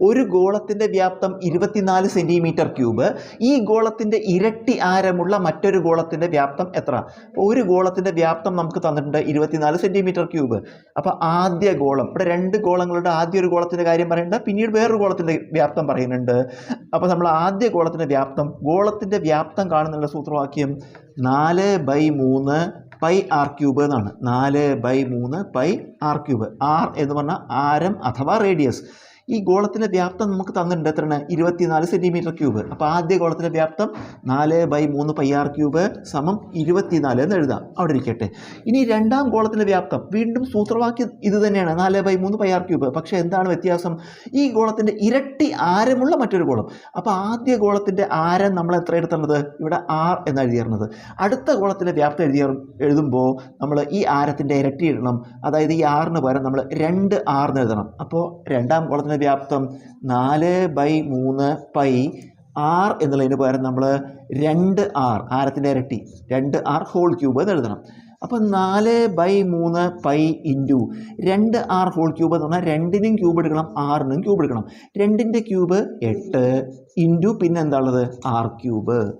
ഒരു ഗോളത്തിന്റെ വ്യാപ്തം ഇരുപത്തിനാല് സെന്റിമീറ്റർ ക്യൂബ്. ഈ ഗോളത്തിന്റെ ഇരട്ടി ആരമുള്ള മറ്റൊരു ഗോളത്തിന്റെ വ്യാപ്തം എത്ര? ഒരു ഗോളത്തിന്റെ വ്യാപ്തം നമുക്ക് തന്നിട്ടുണ്ട് ഇരുപത്തിനാല് സെന്റിമീറ്റർ ക്യൂബ്. അപ്പോൾ ആദ്യ ഗോളം ഇവിടെ രണ്ട് ഗോളങ്ങളുടെ ആദ്യ ഒരു ഗോളത്തിന്റെ കാര്യം പറയുന്നുണ്ട് പിന്നീട് വേറൊരു ഗോളത്തിന്റെ വ്യാപ്തം പറയുന്നുണ്ട്. അപ്പോൾ നമ്മൾ ആദ്യ ഗോളത്തിന്റെ വ്യാപ്തം ഗോളത്തിന്റെ വ്യാപ്തം കാണുന്നുള്ള സൂത്രവാക്യം നാല് ബൈ മൂന്ന് പൈ ആർ ക്യൂബ് എന്നാണ്. നാല് ബൈ മൂന്ന് പൈ ആർ ക്യൂബ്. ആർ എന്ന് പറഞ്ഞാൽ ആരം അഥവാ റേഡിയസ്. ഈ ഗോളത്തിന്റെ വ്യാപ്തം നമുക്ക് തന്നിട്ടുണ്ട് എത്രയാണ്? ഇരുപത്തിനാല് സെന്റിമീറ്റർ ക്യൂബ് അപ്പോൾ ആദ്യ ഗോളത്തിന്റെ വ്യാപ്തം നാല് ബൈ മൂന്ന് പൈ ആർ ക്യൂബ് സമം ഇരുപത്തിനാല് എന്ന് എഴുതാം. അവിടെ ഇരിക്കട്ടെ. ഇനി രണ്ടാം ഗോളത്തിന്റെ വ്യാപ്തം വീണ്ടും സൂത്രവാക്യം ഇത് തന്നെയാണ്. നാല് ബൈ മൂന്ന് പൈ ആർ ക്യൂബ് പക്ഷേ എന്താണ് വ്യത്യാസം? ഈ ഗോളത്തിന്റെ ഇരട്ടി ആരമുള്ള മറ്റൊരു ഗോളം. അപ്പോൾ ആദ്യ ഗോളത്തിന്റെ ആരം നമ്മൾ എത്ര എടുത്തേണ്ടത് ഇവിടെ ആർ എന്ന് എഴുതിയിരുന്നത്. അടുത്ത ഗോളത്തിന്റെ വ്യാപ്തം എഴുതിയ എഴുതുമ്പോൾ നമ്മൾ ഈ ആരത്തിന്റെ ഇരട്ടി ഇടണം. അതായത് ഈ ആറിന് പകരം നമ്മൾ രണ്ട് ആറിന് എഴുതണം. അപ്പോൾ രണ്ടാം ഗോളത്തിന്റെ വ്യാപ്തം നാല് ബൈ മൂന്ന് പൈ ആർ എന്നുള്ളതിന് പകരം നമ്മൾ രണ്ട് ആർ ആരത്തിന്റെ ഇരട്ടി രണ്ട് ആർ ഹോൾ ക്യൂബ് എന്ന് എഴുതണം. അപ്പോൾ നാല് ബൈ മൂന്ന് പൈ ഇന്റു രണ്ട് ആർ ഹോൾ ക്യൂബ് എന്ന് പറഞ്ഞാൽ രണ്ടിനും ക്യൂബ് എടുക്കണം ആറിനും ക്യൂബ് എടുക്കണം. രണ്ടിന്റെ ക്യൂബ് എട്ട് ഇന്റു പിന്നെ എന്താ ഉള്ളത്? ആർ ക്യൂബ്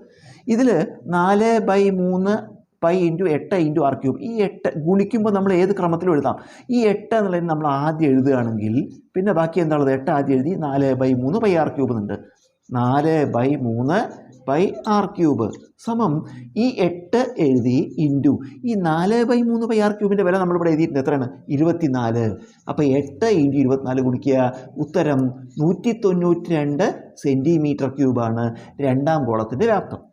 ഇതിൽ നാല് ബൈ മൂന്ന് പൈ ഇന്റു എട്ട് ഇന്റു ആർ ക്യൂബ്. ഈ എട്ട് ഗുണിക്കുമ്പോൾ നമ്മൾ ഏത് ക്രമത്തിലും എഴുതാം. ഈ എട്ട് എന്നുള്ളതിന് നമ്മൾ ആദ്യം എഴുതുകയാണെങ്കിൽ പിന്നെ ബാക്കി എന്താണുള്ളത്? എട്ട് ആദ്യം എഴുതി നാല് ബൈ മൂന്ന് പൈ ആർ ക്യൂബ് എന്നുണ്ട് നാല് ബൈ മൂന്ന് പൈ ആർ ക്യൂബ്. സമം ഈ എട്ട് എഴുതി ഇന്റു. ഈ നാല് ബൈ മൂന്ന് പൈ ആർ ക്യൂബിന്റെ വില നമ്മളിവിടെ എഴുതിയിട്ടുണ്ട്. എത്രയാണ്? ഇരുപത്തിനാല്. അപ്പോൾ എട്ട് ഇന്റു ഇരുപത്തിനാല് ഗുണിക്കുക. ഉത്തരം നൂറ്റി തൊണ്ണൂറ്റി രണ്ട് സെന്റിമീറ്റർ ക്യൂബാണ്. രണ്ടാം ഗോളത്തിന്റെ വ്യാപ്തം.